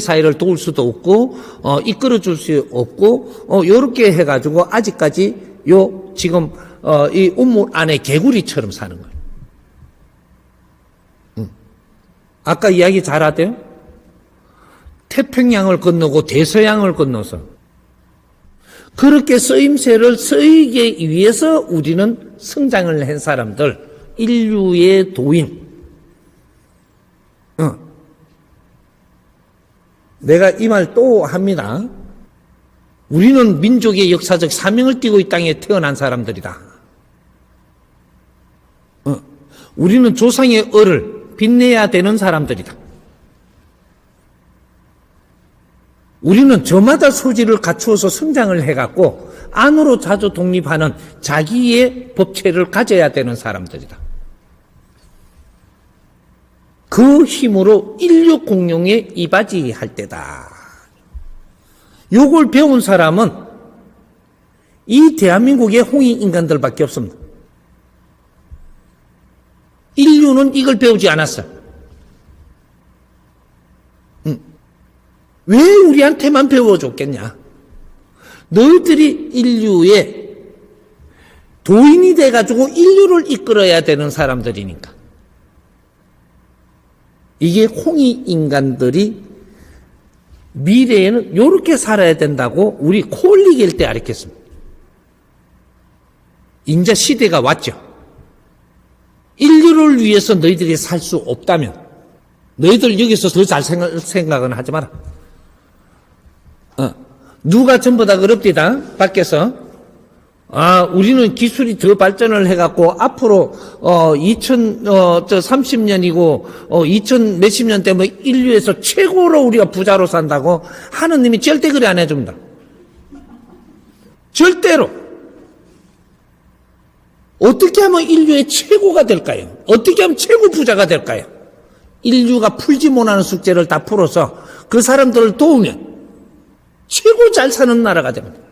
사회를 도울 수도 없고 어, 이끌어 줄 수 없고 어, 요렇게 해가지고 아직까지 요 지금 어, 이 우물 안에 개구리처럼 사는 거예요. 음. 아까 이야기 잘하대요. 태평양을 건너고 대서양을 건너서 그렇게 쓰임새를 쓰이기 위해서 우리는 성장을 한 사람들 인류의 도인 내가 이 말 또 합니다. 우리는 민족의 역사적 사명을 띠고 이 땅에 태어난 사람들이다. 어, 우리는 조상의 을을 빛내야 되는 사람들이다. 우리는 저마다 소질을 갖추어서 성장을 해갖고 안으로 자주 독립하는 자기의 법체를 가져야 되는 사람들이다. 그 힘으로 인류 공룡에 이바지할 때다. 요걸 배운 사람은 이 대한민국의 홍익 인간들밖에 없습니다. 인류는 이걸 배우지 않았어. 응. 왜 우리한테만 배워줬겠냐? 너희들이 인류의 도인이 돼가지고 인류를 이끌어야 되는 사람들이니까. 이게 홍이 인간들이 미래에는 이렇게 살아야 된다고 우리 콜리길 때 알았겠습니다. 인자 시대가 왔죠. 인류를 위해서 너희들이 살 수 없다면 너희들 여기서 더 잘 생각은 하지 마라. 어, 누가 전부 다 그럽디다 밖에서 아, 우리는 기술이 더 발전을 해갖고 앞으로 어 2000, 어 저 30년이고 어 2000 몇십 년 때면 인류에서 최고로 우리가 부자로 산다고 하느님이 절대 그래 안 해줍니다. 절대로. 어떻게 하면 인류의 최고가 될까요? 어떻게 하면 최고 부자가 될까요? 인류가 풀지 못하는 숙제를 다 풀어서 그 사람들을 도우면 최고 잘 사는 나라가 됩니다.